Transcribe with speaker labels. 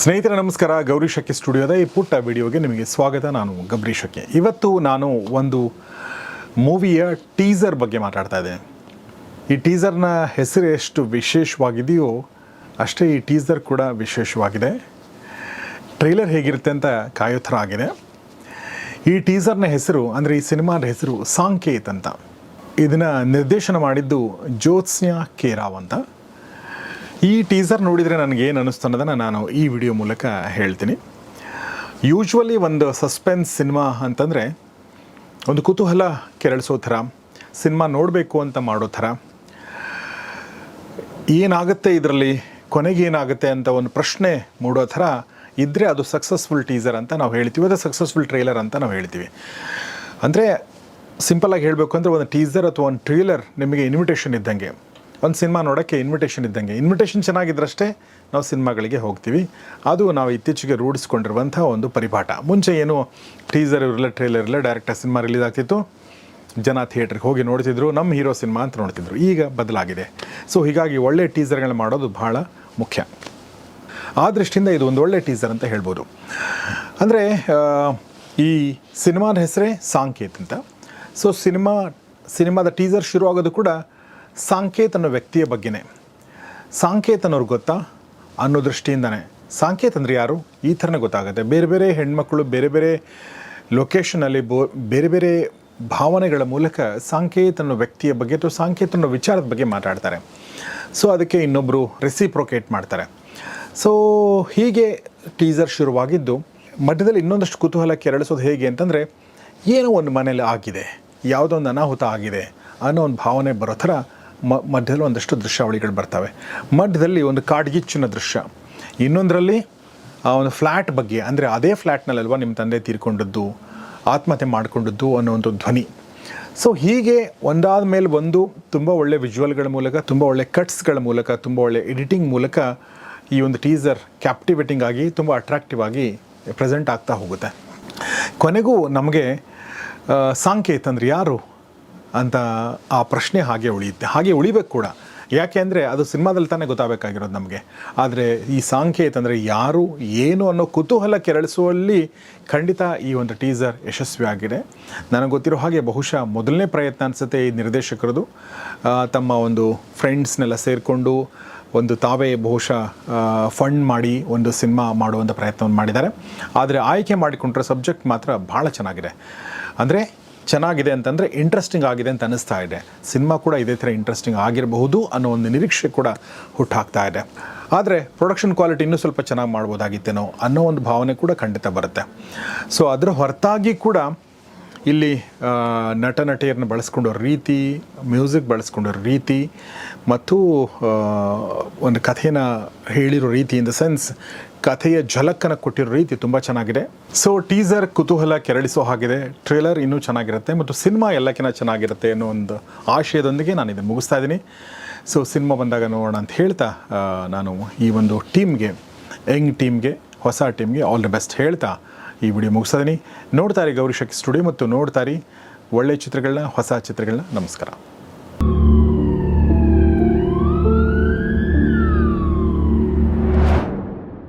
Speaker 1: ಸ್ನೇಹಿತರೆ, ನಮಸ್ಕಾರ. ಗೌರಿ ಶಕ್ಕೆ ಸ್ಟುಡಿಯೋದ ಈ ಪುಟ್ಟ ವಿಡಿಯೋಗೆ ನಿಮಗೆ ಸ್ವಾಗತ. ನಾನು ಗೌರಿ ಶಕ್ಕೆ ಇವತ್ತು ನಾನು ಒಂದು ಮೂವಿಯ ಟೀಸರ್ ಬಗ್ಗೆ ಮಾತಾಡ್ತಾ ಇದ್ದೇನೆ. ಈ ಟೀಸರ್ನ ಹೆಸರು ಎಷ್ಟು ವಿಶೇಷವಾಗಿದೆಯೋ ಅಷ್ಟೇ ಈ ಟೀಸರ್ ಕೂಡ ವಿಶೇಷವಾಗಿದೆ. ಟ್ರೈಲರ್ ಹೇಗಿರುತ್ತೆ ಅಂತ ಕಾಯೋ ಥರ ಆಗಿದೆ. ಈ ಟೀಸರ್ನ ಹೆಸರು, ಅಂದರೆ ಈ ಸಿನಿಮಾದ ಹೆಸರು ಸಾಂಕೇತ್ ಅಂತ. ಇದನ್ನು ನಿರ್ದೇಶನ ಮಾಡಿದ್ದು ಜ್ಯೋತ್ಸ್ನ ಕೇರಾವ್ ಅಂತ. ಈ ಟೀಸರ್ ನೋಡಿದರೆ ನನಗೆ ಏನು ಅನ್ನಿಸ್ತು ಅನ್ನೋದನ್ನು ನಾನು ಈ ವಿಡಿಯೋ ಮೂಲಕ ಹೇಳ್ತೀನಿ. ಯೂಶ್ವಲಿ ಒಂದು ಸಸ್ಪೆನ್ಸ್ ಸಿನಿಮಾ ಅಂತಂದರೆ ಒಂದು ಕುತೂಹಲ ಕೆರಳಿಸೋ ಥರ ಸಿನಿಮಾ ನೋಡಬೇಕು ಅಂತ ಮಾಡೋ ಥರ, ಏನಾಗುತ್ತೆ ಇದರಲ್ಲಿ, ಕೊನೆಗೆ ಏನಾಗುತ್ತೆ ಅಂತ ಒಂದು ಪ್ರಶ್ನೆ ಮೂಡೋ ಥರ ಇದ್ದರೆ ಅದು ಸಕ್ಸಸ್ಫುಲ್ ಟೀಸರ್ ಅಂತ ನಾವು ಹೇಳ್ತೀವಿ. ಅದು ಸಕ್ಸಸ್ಫುಲ್ ಟ್ರೈಲರ್ ಅಂತ ನಾವು ಹೇಳ್ತೀವಿ. ಅಂದರೆ ಸಿಂಪಲಾಗಿ ಹೇಳಬೇಕು ಅಂದರೆ ಒಂದು ಟೀಸರ್ ಅಥವಾ ಒಂದು ಟ್ರೇಲರ್ ನಿಮಗೆ ಇನ್ವಿಟೇಷನ್ ಇದ್ದಂಗೆ. ಒಂದು ಸಿನಿಮಾ ನೋಡೋಕ್ಕೆ ಇನ್ವಿಟೇಷನ್ ಇದ್ದಂಗೆ. ಇನ್ವಿಟೇಷನ್ ಚೆನ್ನಾಗಿದ್ರಷ್ಟೇ ನಾವು ಸಿನಿಮಾಗಳಿಗೆ ಹೋಗ್ತೀವಿ. ಅದು ನಾವು ಇತ್ತೀಚೆಗೆ ರೂಢಿಸ್ಕೊಂಡಿರುವಂಥ ಒಂದು ಪರಿಪಾಠ. ಮುಂಚೆ ಏನು ಟೀಸರ್ ಇರಲಿಲ್ಲ ಟ್ರೇಲರ್ ಇರಲಿಲ್ಲ ಡೈರೆಕ್ಟಾಗಿ ಸಿನಿಮಾ ರಿಲೀಸ್ ಆಗ್ತಿತ್ತು. ಜನ ಥಿಯೇಟ್ರಿಗೆ ಹೋಗಿ ನೋಡ್ತಿದ್ರು, ನಮ್ಮ ಹೀರೋ ಸಿನಿಮಾ ಅಂತ ನೋಡ್ತಿದ್ರು. ಈಗ ಬದಲಾಗಿದೆ. ಸೊ ಹೀಗಾಗಿ ಒಳ್ಳೆ ಟೀಸರ್ಗಳನ್ನ ಮಾಡೋದು ಬಹಳ ಮುಖ್ಯ. ಆ ದೃಷ್ಟಿಯಿಂದ ಇದು ಒಂದು ಒಳ್ಳೆ ಟೀಸರ್ ಅಂತ ಹೇಳ್ಬೋದು. ಅಂದರೆ ಈ ಸಿನಿಮಾದ ಹೆಸರೇ ಸಾಂಕೇತ್ ಅಂತ. ಸೊ ಸಿನಿಮಾ, ಸಿನಿಮಾದ ಟೀಸರ್ ಶುರು ಆಗೋದು ಕೂಡ ಸಾಂಕೇತ್ ಅನ್ನೋ ವ್ಯಕ್ತಿಯ ಬಗ್ಗೆನೇ. ಸಾಂಕೇತ್ ಅನ್ನೋರು ಗೊತ್ತಾ? ಅನ್ನೋ ದೃಷ್ಟಿಯಿಂದನೇ. ಸಾಂಕೇತ್ ಅಂದರೆ ಯಾರು? ಈ ಥರನೇ ಗೊತ್ತಾಗುತ್ತೆ. ಬೇರೆ ಬೇರೆ ಹೆಣ್ಮಕ್ಳು, ಬೇರೆ ಬೇರೆ ಲೊಕೇಶನಲ್ಲಿ ಬೋ, ಬೇರೆ ಬೇರೆ ಭಾವನೆಗಳ ಮೂಲಕ ಸಾಂಕೇತ್ ಅನ್ನೋ ವ್ಯಕ್ತಿಯ ಬಗ್ಗೆ ಅಥವಾ ಸಾಂಕೇತ್ ಅನ್ನೋ ವಿಚಾರದ ಬಗ್ಗೆ ಮಾತಾಡ್ತಾರೆ. ಸೊ ಅದಕ್ಕೆ ಇನ್ನೊಬ್ಬರು ರೆಸಿಪ್ರೊಕೇಟ್ ಮಾಡ್ತಾರೆ. ಸೊ ಹೀಗೆ ಟೀಸರ್ ಶುರುವಾಗಿದ್ದು, ಮಧ್ಯದಲ್ಲಿ ಇನ್ನೊಂದಷ್ಟು ಕುತೂಹಲ ಕೆರಳಿಸೋದು ಹೇಗೆ ಅಂತಂದರೆ, ಏನೋ ಒಂದು ಮನೇಲಿ ಆಗಿದೆ. ಯಾವುದೋ ಒಂದು ಅನಾಹುತ ಆಗಿದೆ ಅನ್ನೋ ಒಂದು ಭಾವನೆ ಬರೋ ಥರ ಮ, ಮಧ್ಯದಲ್ಲಿ ಒಂದಷ್ಟು ದೃಶ್ಯಾವಳಿಗಳು ಬರ್ತವೆ. ಮಧ್ಯದಲ್ಲಿ ಒಂದು ಕಾಡ್ಗಿಚ್ಚಿನ ದೃಶ್ಯ. ಇನ್ನೊಂದರಲ್ಲಿ ಆ ಒಂದು ಫ್ಲ್ಯಾಟ್ ಬಗ್ಗೆ, ಅಂದರೆ ಅದೇ ಫ್ಲ್ಯಾಟ್ನಲ್ಲಲ್ವಾ ನಿಮ್ಮ ತಂದೆ ತೀರ್ಕೊಂಡದ್ದು, ಆತ್ಮಹತ್ಯೆ ಮಾಡಿಕೊಂಡದ್ದು ಅನ್ನೋ ಒಂದು ಧ್ವನಿ. ಸೊ ಹೀಗೆ ಒಂದಾದ ಮೇಲೆ ಒಂದು ತುಂಬ ಒಳ್ಳೆ ವಿಜುವಲ್ಗಳ ಮೂಲಕ, ತುಂಬ ಒಳ್ಳೆ ಕಟ್ಸ್ಗಳ ಮೂಲಕ, ತುಂಬ ಒಳ್ಳೆ ಎಡಿಟಿಂಗ್ ಮೂಲಕ ಈ ಒಂದು ಟೀಸರ್ ಕ್ಯಾಪ್ಟಿವೇಟಿಂಗ್ ಆಗಿ, ತುಂಬ ಅಟ್ರಾಕ್ಟಿವ್ ಆಗಿ ಪ್ರೆಸೆಂಟ್ ಆಗ್ತಾ ಹೋಗುತ್ತೆ. ಕೊನೆಗೂ ನಮಗೆ ಸಾಂಕೇತ್ ಅಂದರೆ ಯಾರು? ಅಂತ ಆ ಪ್ರಶ್ನೆ ಹಾಗೆ ಉಳಿಯುತ್ತೆ. ಹಾಗೆ ಉಳಿಬೇಕು ಕೂಡ. ಯಾಕೆ ಅಂದರೆ ಅದು ಸಿನಿಮಾದಲ್ಲಿ ತಾನೇ ಗೊತ್ತಾಗಬೇಕಾಗಿರೋದು ನಮಗೆ. ಆದರೆ ಈ ಸಾಂಕೇತ್ ಅಂದರೆ ಯಾರು, ಏನು ಅನ್ನೋ ಕುತೂಹಲ ಕೆರಳಿಸುವಲ್ಲಿ ಖಂಡಿತ ಈ ಒಂದು ಟೀಸರ್ ಯಶಸ್ವಿಯಾಗಿದೆ ನನಗೆ ಗೊತ್ತಿರೋ ಹಾಗೆ ಬಹುಶಃ ಮೊದಲನೇ ಪ್ರಯತ್ನ ಅನಿಸುತ್ತೆ ಈ ನಿರ್ದೇಶಕರದು. ತಮ್ಮ ಒಂದು ಫ್ರೆಂಡ್ಸ್ನೆಲ್ಲ ಸೇರಿಕೊಂಡು ಒಂದು ತಾವೇ ಬಹುಶಃ ಫಂಡ್ ಮಾಡಿ ಒಂದು ಸಿನಿಮಾ ಮಾಡುವಂಥ ಪ್ರಯತ್ನವನ್ನು ಮಾಡಿದ್ದಾರೆ. ಆದರೆ ಆಯ್ಕೆ ಮಾಡಿಕೊಂಡ್ರೆ ಸಬ್ಜೆಕ್ಟ್ ಮಾತ್ರ ಭಾಳ ಚೆನ್ನಾಗಿದೆ. ಅಂದರೆ ಚೆನ್ನಾಗಿದೆ ಅಂತಂದರೆ ಇಂಟ್ರೆಸ್ಟಿಂಗ್ ಆಗಿದೆ ಅಂತ ಅನ್ನಿಸ್ತಾ ಇದೆ. ಸಿನಿಮಾ ಕೂಡ ಇದೇ ಥರ ಇಂಟ್ರೆಸ್ಟಿಂಗ್ ಆಗಿರಬಹುದು ಅನ್ನೋ ಒಂದು ನಿರೀಕ್ಷೆ ಕೂಡ ಹುಟ್ಟಾಕ್ತಾ ಇದೆ. ಆದರೆ ಪ್ರೊಡಕ್ಷನ್ ಕ್ವಾಲಿಟಿ ಇನ್ನೂ ಸ್ವಲ್ಪ ಚೆನ್ನಾಗಿ ಮಾಡ್ಬೋದಾಗಿತ್ತೇನೋ ಅನ್ನೋ ಒಂದು ಭಾವನೆ ಕೂಡ ಖಂಡಿತ ಬರುತ್ತೆ. ಸೊ ಅದರ ಹೊರತಾಗಿ ಕೂಡ ಇಲ್ಲಿ ನಟ ನಟಿಯರನ್ನ ಬಳಸ್ಕೊಂಡೋ ರೀತಿ ಮ್ಯೂಸಿಕ್ ಬಳಸ್ಕೊಂಡೋ ರೀತಿ ಮತ್ತು ಒಂದು ಕಥೆನ ಹೇಳಿರೋ ರೀತಿ ಇನ್ ದ ಸೆನ್ಸ್ ಕಥೆಯ ಝಲಕ್ಕನ್ನು ಕೊಟ್ಟಿರೋ ರೀತಿ ತುಂಬ ಚೆನ್ನಾಗಿದೆ. ಸೊ ಟೀಸರ್ ಕುತೂಹಲ ಕೆರಳಿಸೋ ಹಾಗಿದೆ. ಟ್ರೇಲರ್ ಇನ್ನೂ ಚೆನ್ನಾಗಿರುತ್ತೆ ಮತ್ತು ಸಿನಿಮಾ ಎಲ್ಲಕ್ಕಿಂತ ಚೆನ್ನಾಗಿರುತ್ತೆ ಅನ್ನೋ ಒಂದು ಆಶಯದೊಂದಿಗೆ ನಾನು ಇದನ್ನು ಮುಗಿಸ್ತಾ ಇದ್ದೀನಿ. ಸೊ ಸಿನಿಮಾ ಬಂದಾಗ ನೋಡೋಣ ಅಂತ ಹೇಳ್ತಾ ನಾನು ಈ ಒಂದು ಟೀಮ್ಗೆ, ಯಂಗ್ ಟೀಮ್ಗೆ, ಹೊಸ ಟೀಮ್ಗೆ ಆಲ್ ದ ಬೆಸ್ಟ್ ಹೇಳ್ತಾ ಈ ವಿಡಿಯೋ ಮುಗಿಸ್ತಾ ಇದ್ದೀನಿ. ನೋಡ್ತಾರೆ ಗೌರಿ ಶಕ್ತಿ ಸ್ಟುಡಿಯೋ ಮತ್ತು ನೋಡ್ತಾರೆ ಒಳ್ಳೆಯ ಚಿತ್ರಗಳನ್ನ, ಹೊಸ ಚಿತ್ರಗಳನ್ನ. ನಮಸ್ಕಾರ.